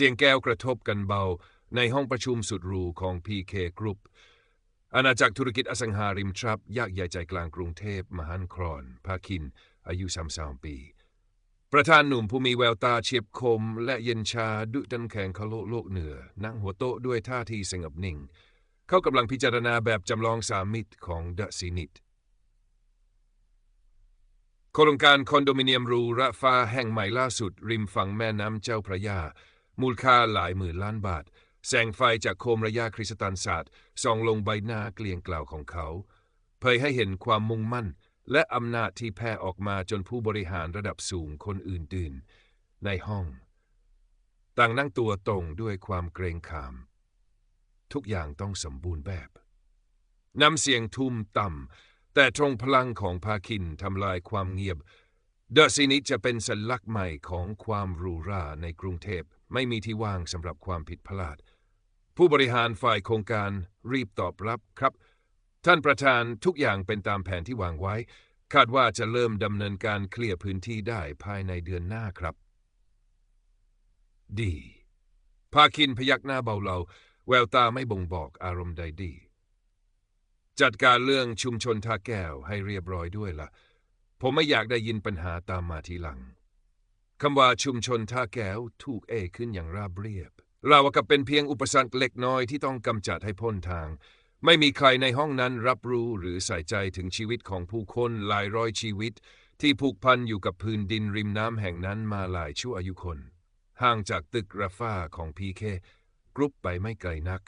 เสียงแก้วกระทบกันเบา ในห้องประชุมสุดหรูของ PK Group อาณาจักรธุรกิจอสังหาริมทรัพย์ยักษ์ใหญ่ใจกลางกรุงเทพมหันครอนภาคิน อายุ33ปี ประธานหนุ่มผู้มีแววตาเฉียบคม และเย็นชาดุดันแข็งขาโลโลกเหนือ นั่งหัวโต๊ะด้วยท่าทีสงบนิ่ง เขากำลังพิจารณาแบบจำลองสามมิตรของดะซีนิตโครงการคอนโดมิเนียมรูระฟ้าแห่งใหม่ล่าสุด ริมฝั่งแม่น้ำเจ้าพระยา มูลค่าหลายหมื่นล้านบาท แสงไฟจากโคมระยะคริสตัลศาสตร์ส่องลงใบหน้าเกลียงกล่าวของเขา เผยให้เห็นความมุ่งมั่น และอำนาจที่แผ่ออกมาจนผู้บริหารระดับสูงคนอื่นตื่น ในห้อง ต่างนั่งตัวตรงด้วยความเกรงขาม ทุกอย่างต้องสมบูรณ์แบบน้ำเสียงทุ่มต่ำแต่ตรงพลังของพาคินทำลายความเงียบเดอะซีนิจะเป็นสัญลักษณ์ใหม่ของความหรูหราในกรุงเทพ ไม่มีที่ว่างสำหรับความผิดพลาด ผู้บริหารฝ่ายโครงการรีบตอบรับครับ ท่านประธานทุกอย่างเป็นตามแผนที่วางไว้ คาดว่าจะเริ่มดำเนินการเคลียร์พื้นที่ได้ภายในเดือนหน้าครับ ดีพาคินพยักหน้าเบาเลาแววตาไม่บ่งบอกอารมณ์ใดดี จัดการเรื่องชุมชนท่าแก้วให้เรียบร้อยด้วยละ่ะ ผมไม่อยากได้ยินปัญหาตามมาทีหลัง คำว่าชุมชนท่าแก้วถูกเอขึ้นอย่างราบเรียบเรากับเป็นเพียงอุปสรรคเล็กน้อยที่ต้องกำจัดให้พ้นทาง ไม่มีใครในห้องนั้นรับรู้หรือใส่ใจถึงชีวิตของผู้คนหลายร้อยชีวิต ที่ผูกพันอยู่กับพื้นดินริมน้ำแห่งนั้นมาหลายชั่วอายุคน ห่างจากตึกราฟ้าของพีเคกรุ๊ปไปไม่ไกลนัก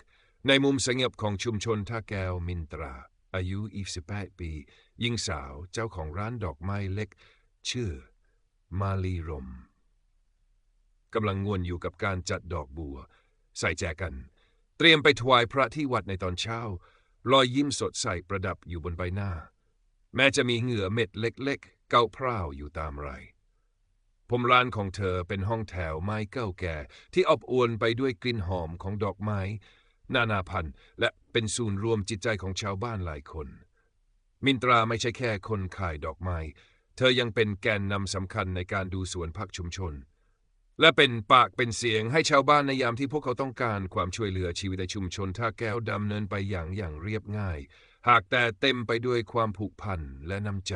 ในมุมสงบของชุมชนท่าแก้วมินตรา อายุ 28 ปีหญิงสาวเจ้าของร้านดอกไม้เล็ก ชื่อ มาลีรมกำลังงวนอยู่กับการจัดดอกบัว ใส่แจกัน เตรียมไปถวายพระที่วัดในตอนเช้า รอยยิ้มสดใสประดับอยู่บนใบหน้า แม้จะมีเหงื่อเม็ดเล็ก ๆ เกาพร่าวอยู่ตามไรผมร้านของเธอเป็นห้องแถวไม้เก่าแก่ ที่อบอวลไปด้วยกลิ่นหอมของดอกไม้ นานาพันธุ์และเป็นศูนย์รวมจิตใจของชาวบ้านหลายคน มินตราไม่ใช่แค่คนขายดอกไม้ เธอยังเป็นแกนนำสำคัญในการดูสวนพักชุมชน และเป็นปากเป็นเสียงให้ชาวบ้านในยามที่พวกเขาต้องการความช่วยเหลือชีวิตในชุมชนท่าแก้วดำเนินไปอย่างอย่างเรียบง่าย หากแต่เต็มไปด้วยความผูกพันและน้ำใจ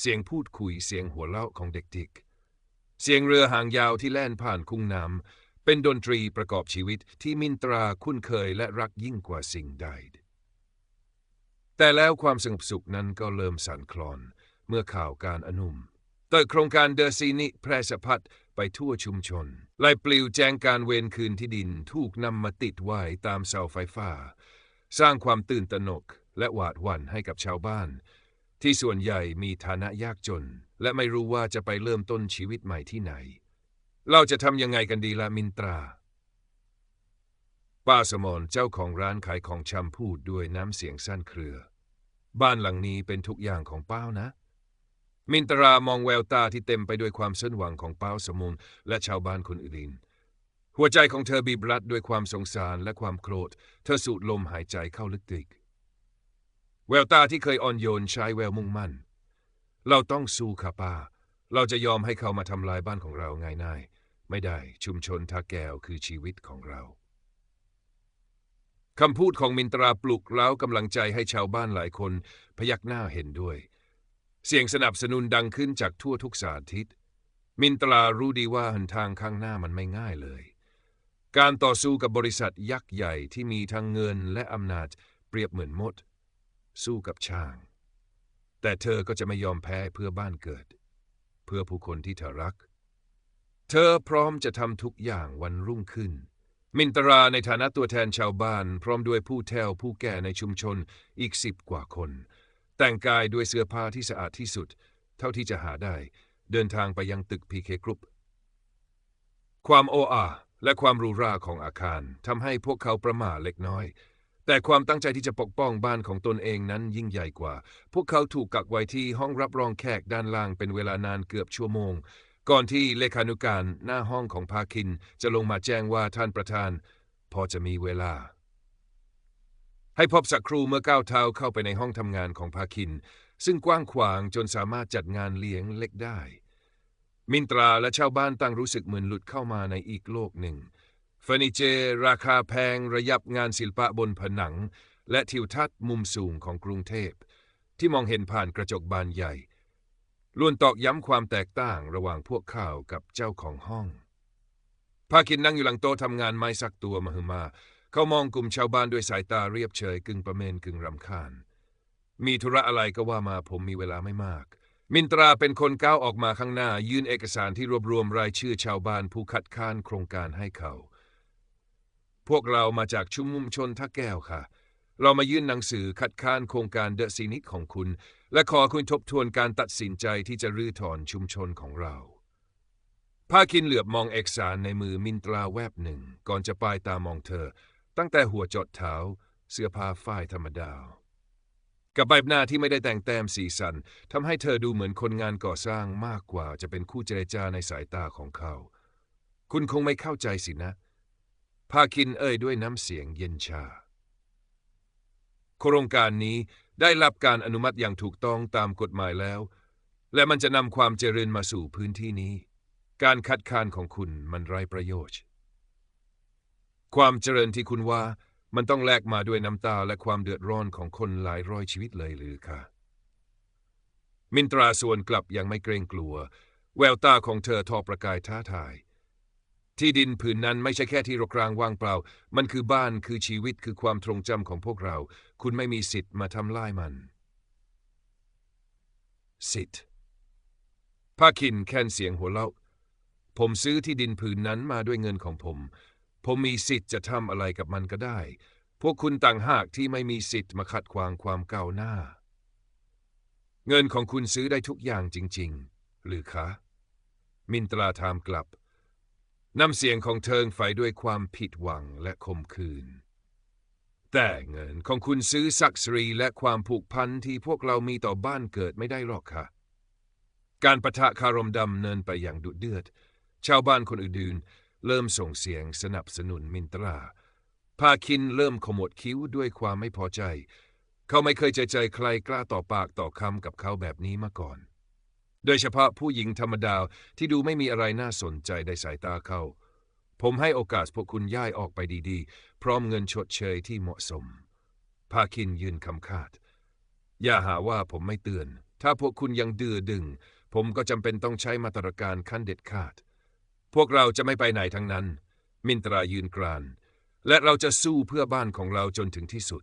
เสียงพูดคุยเสียงหัวเราะของเด็กๆ เสียงเรือหางยาวที่แล่นผ่านคุ้งน้ำเป็นดนตรีประกอบชีวิตที่มินตราคุ้นเคยและรักยิ่งกว่าสิ่งใดแต่แล้วความสงบสุขนั้นก็เริ่มสั่นคลอน เมื่อข่าวการอนุมเติดโครงการเดอซีนิแพร่สะพัดไปทั่วชุมชนลายปลิวแจ้งการเวรคืนที่ดินถูกนำมาติดไว้ตามเสาไฟฟ้า สร้างความตื่นตระหนกและหวาดหวั่นให้กับชาวบ้าน ที่ส่วนใหญ่มีฐานะยากจน และไม่รู้ว่าจะไปเริ่มต้นชีวิตใหม่ที่ไหน เราจะทำยังไงกันดีละมินตรา ป้าสมรเจ้าของร้านขายของชำพูดด้วยน้ำเสียงสั้นเครือ บ้านหลังนี้เป็นทุกอย่างของป้านะ มินตรามองแววตาที่เต็มไปด้วยความสิ้นหวังของป้าสมุนและชาวบ้านคนอื่น หัวใจของเธอบีบรัดด้วยความสงสารและความโกรธ เธอสูดลมหายใจเข้าลึกๆแววตาที่เคยอ่อนโยนใช้แววมุ่งมั่น เราต้องสู้ค่ะป้า เราจะยอมให้เขามาทำลายบ้านของเราง่ายๆไม่ได้ชุมชนทาแก้วคือชีวิตของเราคำพูดของมินตราปลุกเร้ากำลังใจให้ชาวบ้านหลายคน พยักหน้าเห็นด้วย เสียงสนับสนุนดังขึ้นจากทั่วทุกสารทิศ มินตรารู้ดีว่าหนทางข้างหน้ามันไม่ง่ายเลย การต่อสู้กับบริษัทยักษ์ใหญ่ที่มีทั้งเงินและอำนาจเปรียบเหมือนมด สู้กับช้าง แต่เธอก็จะไม่ยอมแพ้เพื่อบ้านเกิด เพื่อผู้คนที่เธอรัก เธอพร้อมจะทำทุกอย่างวันรุ่งขึ้น มินตราในฐานะตัวแทนชาวบ้าน พร้อมด้วยผู้แทวผู้แก่ในชุมชนอีกสิบกว่าคน แต่งกายด้วยเสื้อผ้าที่สะอาดที่สุด เท่าที่จะหาได้ เดินทางไปยังตึกพีเคกรุ๊ปความโออาและความหรูหราของอาคารทำให้พวกเขาประมาเล็กน้อย แต่ความตั้งใจที่จะปกป้องบ้านของตนเองนั้นยิ่งใหญ่กว่า พวกเขาถูกกักไว้ที่ห้องรับรองแขกด้านล่างเป็นเวลานานเกือบชั่วโมง ก่อนที่เลขานุการหน้าห้องของพาคิน จะลงมาแจ้งว่าท่านประธาน พอจะมีเวลา ให้พบสักครูเมื่อก้าวเท้าเข้าไปในห้องทำงานของพาคิน ซึ่งกว้างขวางจนสามารถจัดงานเลี้ยงเล็กได้ มินตราและชาวบ้านต่างรู้สึกเหมือนหลุดเข้ามาในอีกโลกหนึ่งเฟอร์นิเจอร์ราคาแพงระยับงานศิลปะบนผนัง และทิวทัศน์มุมสูงของกรุงเทพ ที่มองเห็นผ่านกระจกบานใหญ่ล้วนตอกย้ำความแตกต่างระหว่างพวกเขากับเจ้าของห้องพาคินนั่งอยู่หลังโต๊ะทำงานไม่สักตัวมหึมา เขามองกลุ่มชาวบ้านด้วยสายตาเรียบเฉยกึ่งประเมนกึ่งรำคาญ มีธุระอะไรก็ว่ามาผมมีเวลาไม่มาก มินตราเป็นคนก้าวออกมาข้างหน้า ยื่นเอกสารที่รวบรวมรายชื่อชาวบ้านผู้คัดค้านโครงการให้เขา พวกเรามาจากชุมนุมชนท่าแก้วค่ะ เรามายื่นหนังสือคัดค้านโครงการเดอะซีนิกของคุณ และขอคุณทบทวนการตัดสินใจที่จะรื้อถอนชุมชนของเราพาคินเหลือบมองเอกสารในมือมินตราแวบหนึ่ง ก่อนจะปลายตามองเธอ ตั้งแต่หัวจดเท้า เสื้อผ้าฝ้ายธรรมดา กับใบหน้าที่ไม่ได้แต่งแต้มสีสันทำให้เธอดูเหมือนคนงานก่อสร้างมากกว่าจะเป็นคู่เจรจาในสายตาของเขา คุณคงไม่เข้าใจสินะพาคินเอ่ยด้วยน้ำเสียงเย็นชา โครงการนี้ได้รับการอนุมัติอย่างถูกต้องตามกฎหมายแล้ว และมันจะนำความเจริญมาสู่พื้นที่นี้ การคัดค้านของคุณมันไร้ประโยชน์ ความเจริญที่คุณว่า มันต้องแลกมาด้วยน้ำตาและความเดือดร้อนของคนหลายร้อยชีวิตเลยหรือคะมินตราส่วนกลับยังไม่เกรงกลัว แววตาของเธอทอประกายท้าทาย ที่ดินผืนนั้นไม่ใช่แค่ที่รกรางว่างเปล่า มันคือบ้านคือชีวิตคือความทรงจำของพวกเรา คุณไม่มีสิทธิ์มาทำลายมัน สิทธิ์ภาคินแค้นเสียงหัวเราะผมซื้อที่ดินผืนนั้นมาด้วยเงินของผม ผมมีสิทธิ์จะทำอะไรกับมันก็ได้ พวกคุณต่างหากที่ไม่มีสิทธิ์มาขัดขวางความก้าวหน้า เงินของคุณซื้อได้ทุกอย่างจริง ๆ หรือคะ มินตราถามกลับ น้ำเสียงของเทิงไฟด้วยความผิดหวังและคมคืน แต่เงินของคุณซื้อศักดิ์ศรีและความผูกพันที่พวกเรามีต่อบ้านเกิดไม่ได้หรอกค่ะ การประทะคารมดำเนินไปอย่างดุเดือด ชาวบ้านคนอื่นๆ เริ่มส่งเสียงสนับสนุนมินตรา พาคินเริ่มขมวดคิ้วด้วยความไม่พอใจ เขาไม่เคยใจใจใครกล้าต่อปากต่อคำกับเขาแบบนี้มาก่อน โดยเฉพาะผู้หญิงธรรมดาที่ดูไม่มีอะไรน่าสนใจในสายตาเขาผมให้โอกาสพวกคุณย้ายออกไปดีๆ พร้อมเงินชดเชยที่เหมาะสม พาคินยืนคำขาด อย่าหาว่าผมไม่เตือน ถ้าพวกคุณยังดื้อดึง ผมก็จำเป็นต้องใช้มาตรการขั้นเด็ดขาด พวกเราจะไม่ไปไหนทั้งนั้น มินตรายืนกราน และเราจะสู้เพื่อบ้านของเราจนถึงที่สุด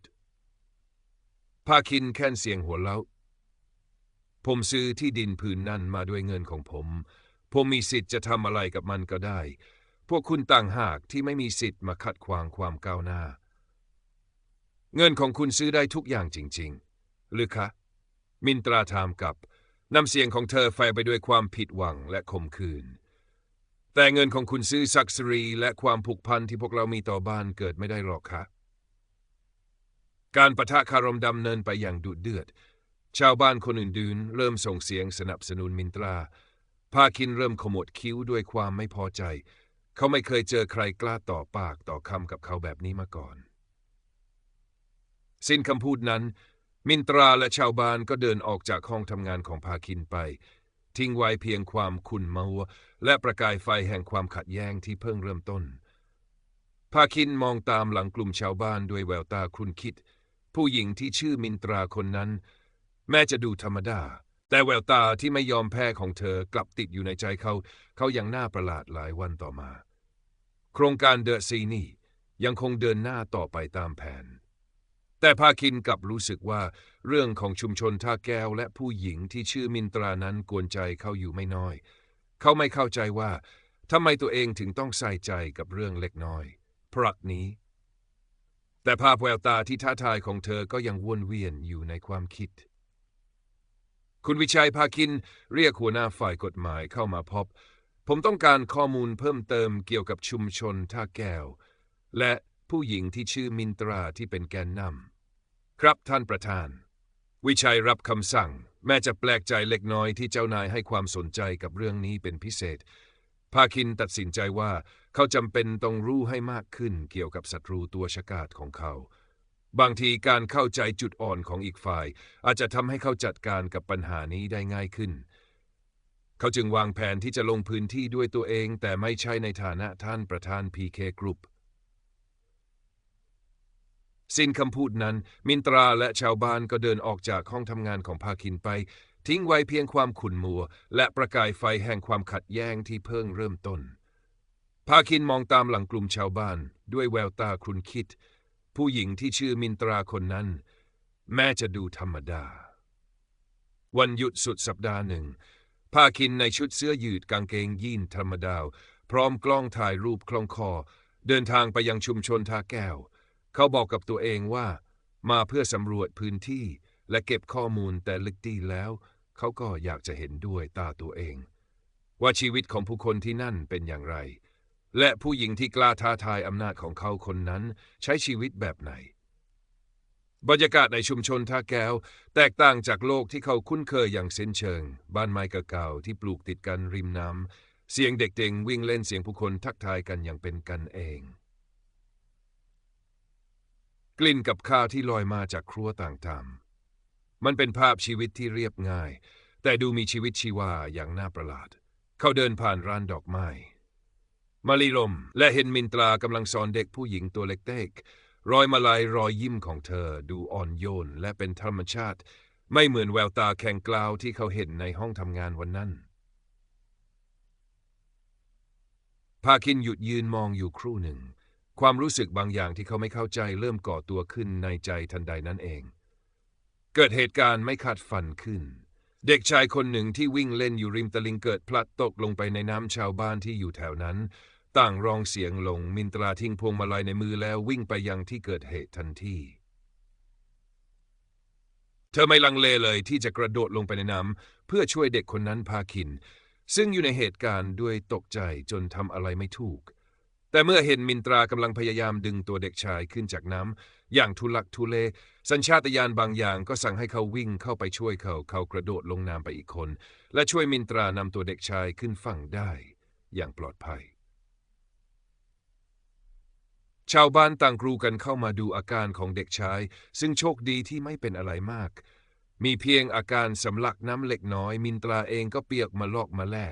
ภาคินแค่นเสียงหัวเราะผมซื้อที่ดินผืนนั้นมาด้วยเงินของผม ผมมีสิทธิ์จะทำอะไรกับมันก็ได้ พวกคุณต่างหากที่ไม่มีสิทธิ์มาขัดขวางความก้าวหน้า เงินของคุณซื้อได้ทุกอย่างจริง ๆ หรือคะ มินตราถามกับน้ำเสียงของเธอไฟไปด้วยความผิดหวังและขมขื่น แต่เงินของคุณซื้อศักดิ์ศรีและความผูกพันที่พวกเรามีต่อบ้านเกิดไม่ได้หรอกคะการประทะคารมดำเนินไปอย่างดุเดือด ชาวบ้านคนอื่นๆ เริ่มส่งเสียงสนับสนุนมินตรา ภาคินเริ่มขมวดคิ้วด้วยความไม่พอใจ เขาไม่เคยเจอใครกล้าต่อปากต่อคำกับเขาแบบนี้มาก่อน สิ้นคำพูดนั้น มินตราและชาวบ้านก็เดินออกจากห้องทำงานของภาคินไป ทิ้งไว้เพียงความขุ่นมัว และประกายไฟแห่งความขัดแย้งที่เพิ่งเริ่มต้น ภาคินมองตามหลังกลุ่มชาวบ้านด้วยแววตาครุนคิด ผู้หญิงที่ชื่อมินตราคนนั้น แม้จะดูธรรมดา แต่แววตาที่ไม่ยอมแพ้ของเธอกลับติดอยู่ในใจเขา เขายังน่าประหลาดหลายวันต่อมา โครงการเดอะซีนี่ยังคงเดินหน้าต่อไปตามแผน แต่ภาคินกลับรู้สึกว่า เรื่องของชุมชนท่าแก้วและผู้หญิงที่ชื่อมินตรานั้นกวนใจเขาอยู่ไม่น้อย เขาไม่เข้าใจว่าทำไมตัวเองถึงต้องใส่ใจกับเรื่องเล็กน้อย พรักนี้ แต่ภาพแววตาที่ท้าทายของเธอก็ยังวนเวียนอยู่ในความคิด คุณวิชัยภาคินเรียกหัวหน้าฝ่ายกฎหมายเข้ามาพบ ผมต้องการข้อมูลเพิ่มเติมเกี่ยวกับชุมชนท่าแก้ว และผู้หญิงที่ชื่อมินตราที่เป็นแกนนำ ครับท่านประธาน วิชัยรับคำสั่ง แม้จะแปลกใจเล็กน้อยที่เจ้านายให้ความสนใจกับเรื่องนี้เป็นพิเศษ ภาคินตัดสินใจว่าเขาจำเป็นต้องรู้ให้มากขึ้นเกี่ยวกับศัตรูตัวฉกาจของเขา บางทีการเข้าใจจุดอ่อนของอีกฝ่าย อาจจะทำให้เขาจัดการกับปัญหานี้ได้ง่ายขึ้น เขาจึงวางแผนที่จะลงพื้นที่ด้วยตัวเอง แต่ไม่ใช่ในฐานะท่านประธาน PK Group สิ้นคำพูดนั้น มินตราและชาวบ้านก็เดินออกจากห้องทำงานของพาคินไป ทิ้งไว้เพียงความขุ่นมัว และประกายไฟแห่งความขัดแย้งที่เพิ่งเริ่มต้น พาคินมองตามหลังกลุ่มชาวบ้าน ด้วยแววตาครุนคิด ผู้หญิงที่ชื่อมินตราคนนั้น แม้จะดูธรรมดา วันหยุดสุดสัปดาห์หนึ่งพาคินในชุดเสื้อยืดกางเกงยีนธรรมดา พร้อมกล้องถ่ายรูปคล่องคอ เดินทางไปยังชุมชนท่าแก้ว เขาบอกกับตัวเองว่า มาเพื่อสำรวจพื้นที่และเก็บข้อมูลแต่ลึกดีแล้ว เขาก็อยากจะเห็นด้วยตาตัวเอง ว่าชีวิตของผู้คนที่นั่นเป็นอย่างไร และผู้หญิงที่กล้าท้าทายอำนาจของเขาคนนั้นใช้ชีวิตแบบไหน บรรยากาศในชุมชนท่าแก้ว แตกต่างจากโลกที่เขาคุ้นเคยอย่างเส้นเชิง บ้านไม้เก่าๆที่ปลูกติดกันริมน้ำเสียงเด็กๆวิ่งเล่นเสียงผู้คนทักทายกันอย่างเป็นกันเอง กลิ่นกับข้าวที่ลอยมาจากครัวต่างๆ มันเป็นภาพชีวิตที่เรียบง่าย แต่ดูมีชีวิตชีวาอย่างน่าประหลาด เขาเดินผ่านร้านดอกไม้ มาลีลมและเห็นมินตรากำลังสอนเด็กผู้หญิงตัวเล็กๆรอยมาลายรอยยิ้มของเธอดูอ่อนโยนและเป็นธรรมชาติ ไม่เหมือนแววตาแข็งกล้าวที่เขาเห็นในห้องทำงานวันนั้นพาคินหยุดยืนมองอยู่ครู่หนึ่ง ความรู้สึกบางอย่างที่เขาไม่เข้าใจเริ่มก่อตัวขึ้นในใจทันใดนั้นเอง เกิดเหตุการณ์ไม่คาดฝันขึ้น เด็กชายคนหนึ่งที่วิ่งเล่นอยู่ริมตลิงเกิดพลัดตกลงไปในน้ำชาวบ้านที่อยู่แถวนั้น ต่างร้องเสียงลงมินตราทิ้งพวงมาลัยในมือแล้ววิ่งไปยังที่เกิดเหตุทันทีเธอไม่ลังเลเลยที่จะกระโดดลงไปในน้ำเพื่อช่วยเด็กคนนั้นพาคิน ซึ่งอยู่ในเหตุการณ์ด้วยตกใจจนทำอะไรไม่ถูก แต่เมื่อเห็นมินตรากำลังพยายามดึงตัวเด็กชายขึ้นจากน้ำอย่างทุลักทุเล สัญชาตญาณบางอย่างก็สั่งให้เขาวิ่งเข้าไปช่วยเขาเขากระโดดลงน้ำไปอีกคน และช่วยมินตรานำตัวเด็กชายขึ้นฝั่งได้ อย่างปลอดภัย ชาวบ้านต่างกรูกันเข้ามาดูอาการของเด็กชาย ซึ่งโชคดีที่ไม่เป็นอะไรมาก มีเพียงอาการสำลักน้ำเล็กน้อย มินตราเองก็เปียกมาลอกมาแล่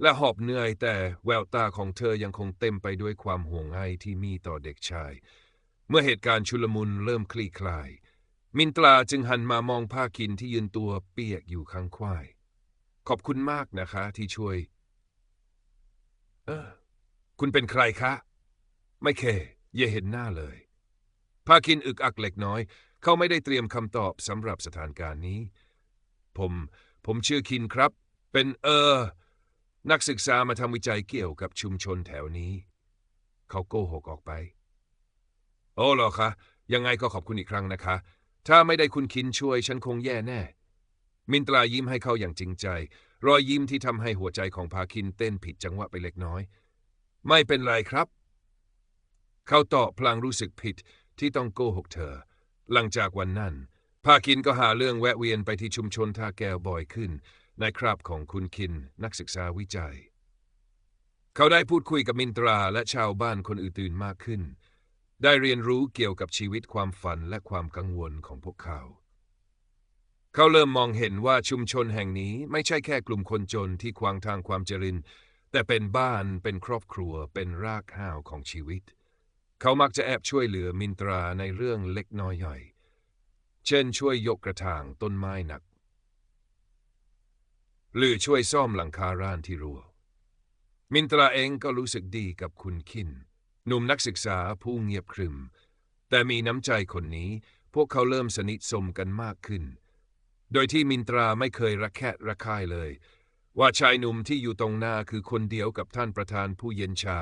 และหอบเหนื่อยแต่แววตาของเธอยังคงเต็มไปด้วยความห่วงใยที่มีต่อเด็กชาย เมื่อเหตุการณ์ชุลมุนเริ่มคลี่คลาย มินตราจึงหันมามองผ้ากินที่ยืนตัวเปียกอยู่ข้างควาย ขอบคุณมากนะคะที่ช่วย เออ คุณเป็นใครคะ ไม่เคอย่าเห็นหน้าเลยพาคินอึกอักเล็กน้อย เขาไม่ได้เตรียมคำตอบสำหรับสถานการณ์นี้ ผม ผมชื่อคินครับ เป็นเออ นักศึกษามาทำวิจัยเกี่ยวกับชุมชนแถวนี้ เขาโกหกออกไป โอ้หรอคะ ยังไงก็ขอบคุณอีกครั้งนะคะ ถ้าไม่ได้คุณคินช่วยฉันคงแย่แน่ มินตรายิ้มให้เขาอย่างจริงใจ รอยยิ้มที่ทำให้หัวใจของพาคินเต้นผิดจังหวะไปเล็กน้อย ไม่เป็นไรครับ เขาตอบพลางรู้สึกผิดที่ต้องโกหกเธอ หลังจากวันนั้นพาคินก็หาเรื่องแวะเวียนไปที่ชุมชนท่าแก้วบ่อยขึ้น ในคราบของคุณคินนักศึกษาวิจัย เขาได้พูดคุยกับมินตราและชาวบ้านคนอื่นๆมากขึ้น ได้เรียนรู้เกี่ยวกับชีวิตความฝันและความกังวลของพวกเขา เขาเริ่มมองเห็นว่าชุมชนแห่งนี้ไม่ใช่แค่กลุ่มคนจนที่ขวางทางความเจริญแต่เป็นบ้านเป็นครอบครัวเป็นรากเหง้าของชีวิต เขามักจะแอบช่วยเหลือมินตราในเรื่องเล็กน้อยใหญ่ เช่นช่วยยกกระถางต้นไม้หนัก หรือช่วยซ่อมหลังคาร้านที่รั่ว มินตราเองก็รู้สึกดีกับคุณคิน หนุ่มนักศึกษาผู้เงียบครึม แต่มีน้ำใจคนนี้ พวกเขาเริ่มสนิทสมกันมากขึ้น โดยที่มินตราไม่เคยระแคะระคายเลย ว่าชายหนุ่มที่อยู่ตรงหน้าคือคนเดียวกับท่านประธานผู้เย็นชา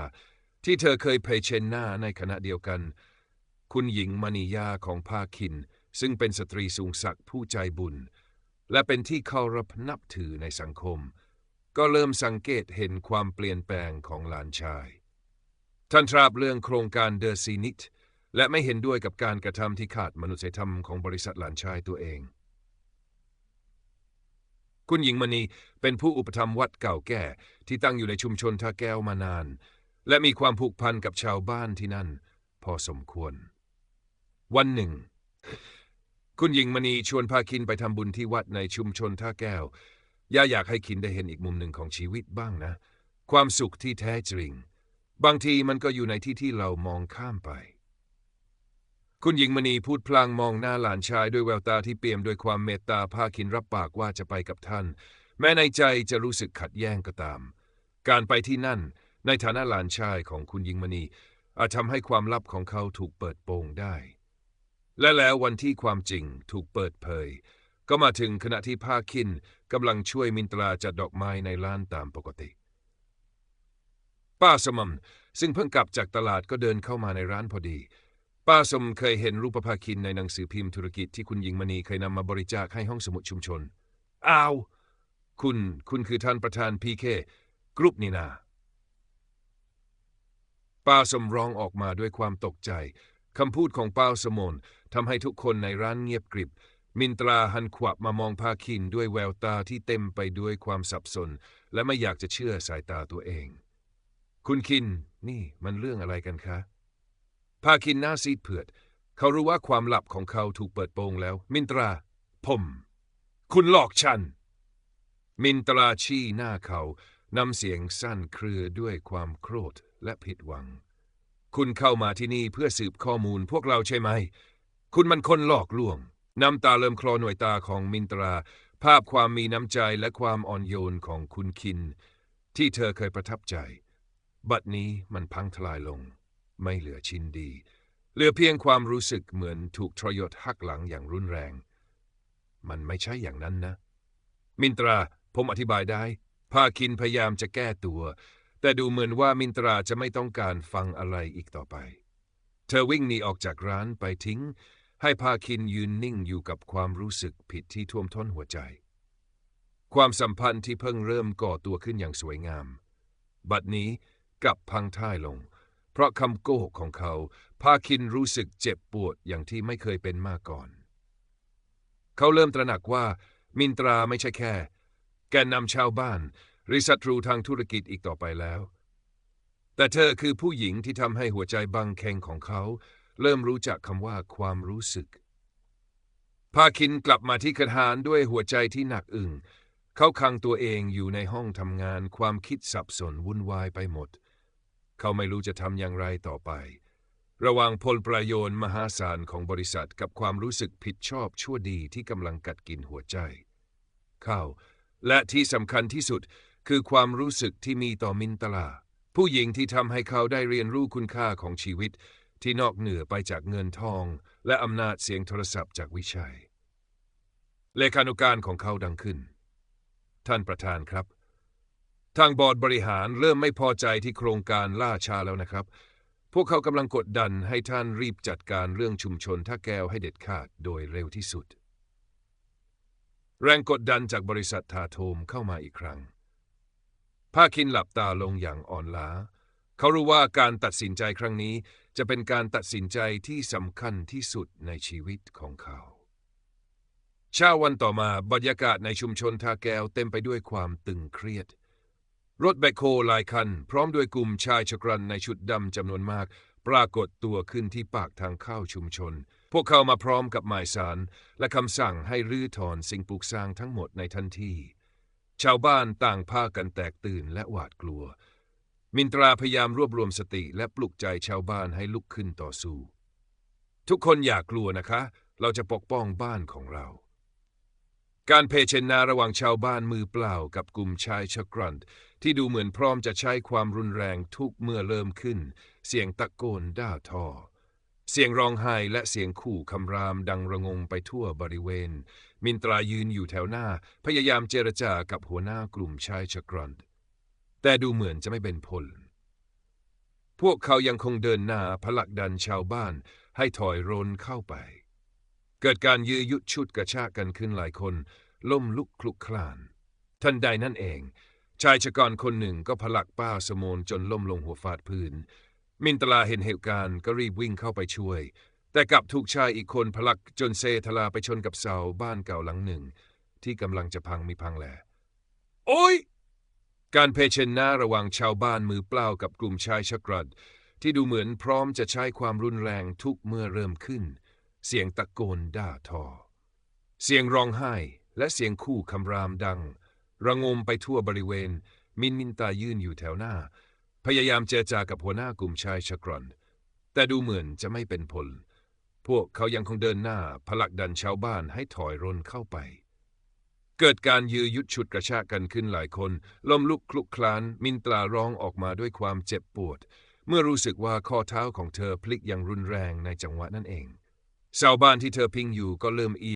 ที่เธอเคยเผชิญหน้าในขณะเดียวกัน คุณหญิงมณียาของภาคิน ซึ่งเป็นสตรีสูงศักดิ์ผู้ใจบุญ และเป็นที่เคารพนับถือในสังคม ก็เริ่มสังเกตเห็นความเปลี่ยนแปลงของหลานชาย ท่านทราบเรื่องโครงการเดอร์ซีนิตและไม่เห็นด้วยกับการกระทำที่ขาดมนุษยธรรมของบริษัทหลานชายตัวเอง คุณหญิงมณีเป็นผู้อุปถัมภ์วัดเก่าแก่ที่ตั้งอยู่ในชุมชนท่าแก้วมานาน และมีความผูกพันกับชาวบ้านที่นั่น พอสมควร วันหนึ่ง คุณหญิงมณีชวนพาคินไปทำบุญที่วัดในชุมชนท่าแก้ว ย่าอยากให้คินได้เห็นอีกมุมหนึ่งของชีวิตบ้างนะ ความสุขที่แท้จริง บางทีมันก็อยู่ในที่ที่เรามองข้ามไป คุณหญิงมณีพูดพลางมองหน้าหลานชายด้วยแววตาที่เปี่ยมด้วยความเมตตาภาคินรับปากว่าจะไปกับท่าน แม้ในใจจะรู้สึกขัดแย้งก็ตาม การไปที่นั่น ในฐานะหลานชายของคุณหญิงมณีอาจทำให้ความลับของเขาถูกเปิดโปงได้ และแล้ววันที่ความจริงถูกเปิดเผย ก็มาถึงขณะที่ภาคินกำลังช่วยมินตราจัดดอกไม้ในร้านตามปกติ ป้าสมมซึ่งเพิ่งกลับจากตลาดก็เดินเข้ามาในร้านพอดี ป้าสมเคยเห็นรูปภาคินในหนังสือพิมพ์ธุรกิจที่คุณหญิงมณีเคยนำมาบริจาคให้ห้องสมุดชุมชน อ้าว คุณ คุณคือท่านประธานพีเคกรุ๊ปนีนาป้าสมร้องออกมาด้วยความตกใจคำพูดของป้าสมน ทำให้ทุกคนในร้านเงียบกริบ มินตราหันขวับมามองภาคินด้วยแววตาที่เต็มไปด้วยความสับสน และไม่อยากจะเชื่อสายตาตัวเอง คุณคิน นี่มันเรื่องอะไรกันคะภาคินหน้าซีดเผือด เขารู้ว่าความลับของเขาถูกเปิดโปงแล้ว มินตรา ผม คุณหลอกฉัน มินตราชี้หน้าเขานำเสียงสั้นเครือด้วยความโกรธและผิดหวัง คุณเข้ามาที่นี่เพื่อสืบข้อมูลพวกเราใช่ไหม คุณมันคนหลอกลวง น้ำตาเริ่มคลอหน่วยตาของมินตรา ภาพความมีน้ำใจและความอ่อนโยนของคุณคิน ที่เธอเคยประทับใจ บัดนี้มันพังทลายลง ไม่เหลือชิ้นดี เหลือเพียงความรู้สึกเหมือนถูกทรยศหักหลังอย่างรุนแรง มันไม่ใช่อย่างนั้นนะ มินตราผมอธิบายได้ ภาคินพยายามจะแก้ตัว แต่ดูเหมือนว่ามินตราจะไม่ต้องการฟังอะไรอีกต่อไป เธอวิ่งหนีออกจากร้านไปทิ้ง ให้ภาคินยืนนิ่งอยู่กับความรู้สึกผิดที่ท่วมท้นหัวใจ ความสัมพันธ์ที่เพิ่งเริ่มก่อตัวขึ้นอย่างสวยงาม บัดนี้กลับพังท่ายลง เพราะคำโกหกของเขาภาคินรู้สึกเจ็บปวดอย่างที่ไม่เคยเป็นมาก่อน เขาเริ่มตระหนักว่า มินตราไม่ใช่แค่ แกนนำชาวบ้านหรือศัตรูทางธุรกิจอีกต่อไปแล้ว แต่เธอคือผู้หญิงที่ทำให้หัวใจบังเค็งของเขา เริ่มรู้จักคำว่าความรู้สึกภาคินกลับมาที่คทานด้วยหัวใจที่หนักอึ้งเขาขังตัวเองอยู่ในห้องทำงานความคิดสับสนวุ่นวายไปหมด เขาไม่รู้จะทำอย่างไรต่อไป ระหว่างผลประโยชน์มหาศาลของบริษัทกับความรู้สึกผิดชอบชั่วดีที่กำลังกัดกินหัวใจเขาและที่สำคัญที่สุดคือความรู้สึกที่มีต่อมินตลา ผู้หญิงที่ทำให้เขาได้เรียนรู้คุณค่าของชีวิต ที่นอกเหนือไปจากเงินทอง และอำนาจเสียงโทรศัพท์จากวิชัย เลขานุการของเขาดังขึ้น ท่านประธานครับ ทางบอร์ดบริหารเริ่มไม่พอใจที่โครงการล่าช้าแล้วนะครับ พวกเขากำลังกดดันให้ท่านรีบจัดการเรื่องชุมชนท่าแก้วให้เด็ดขาดโดยเร็วที่สุด แรงกดดันจากบริษัททาโทมเข้ามาอีกครั้งภาคินหลับตาลงอย่างอ่อนล้า เขารู้ว่าการตัดสินใจครั้งนี้ จะเป็นการตัดสินใจที่สำคัญที่สุดในชีวิตของเขา เช้าวันต่อมาบรรยากาศในชุมชนทาแก้วเต็มไปด้วยความตึงเครียด รถแบคโฮหลายคัน พร้อมด้วยกลุ่มชายชกรันในชุดดำจำนวนมาก ปรากฏตัวขึ้นที่ปากทางเข้าชุมชน พวกเขามาพร้อมกับหมายสาร และคำสั่งให้รื้อถอนสิ่งปลูกสร้างทั้งหมดในทันที ชาวบ้านต่างพากันแตกตื่นและหวาดกลัว มินตราพยายามรวบรวมสติและปลุกใจชาวบ้านให้ลุกขึ้นต่อสู้ ทุกคนอย่ากลัวนะคะ เราจะปกป้องบ้านของเรา การเพเชนนาระหว่างชาวบ้านมือเปล่ากับกลุ่มชายชะกรันที่ดูเหมือนพร้อมจะใช้ความรุนแรงทุกเมื่อเริ่มขึ้น เสียงตะโกนด่าทอ เสียงร้องไห้และเสียงขู่คำรามดังระงงไปทั่วบริเวณ มินตรายืนอยู่แถวหน้า พยายามเจรจากับหัวหน้ากลุ่มชายชะกรัน แต่ดูเหมือนจะไม่เป็นผล พวกเขายังคงเดินหน้าผลักดันชาวบ้านให้ถอยร่นเข้าไป เกิดการยื้อยุดชุดกระชากกันขึ้นหลายคนล้มลุกคลุกคลาน ทันใดนั่นเอง ชายชะกรคนหนึ่งก็ผลักป้าสมนจนล้มลงหัวฟาดพื้น มินตลาเห็นเหตุการณ์ก็รีบวิ่งเข้าไปช่วย แต่กลับถูกชายอีกคนผลักจนเซทลาไปชนกับเสาบ้านเก่าหลังหนึ่ง ที่กำลังจะพังมีพังแหลโอ้ย การเพเชนหน้าระหว่างชาวบ้านมือเปล่ากับกลุ่มชายชกรัดที่ดูเหมือนพร้อมจะใช้ความรุนแรงทุกเมื่อเริ่มขึ้น เสียงตะโกนด่าทอ เสียงร้องไห้และเสียงคู่คำรามดัง ระงมไปทั่วบริเวณ มินมินตายืนอยู่แถวหน้า พยายามเจรจากับหัวหน้ากลุ่มชายชกรอนแต่ดูเหมือนจะไม่เป็นผล พวกเขายังคงเดินหน้าผลักดันชาวบ้านให้ถอยร่นเข้าไป เกิดการยื้อยุดฉุดกระชากกันขึ้นหลายคน ล้มลุกคลุกคลาน มินตราร้องออกมาด้วยความเจ็บปวด เมื่อรู้สึกว่าข้อเท้าของเธอพลิกอย่างรุนแรงในจังหวะนั้นเองชาวบ้านที่เธอพิงอยู่ก็เริ่มเอี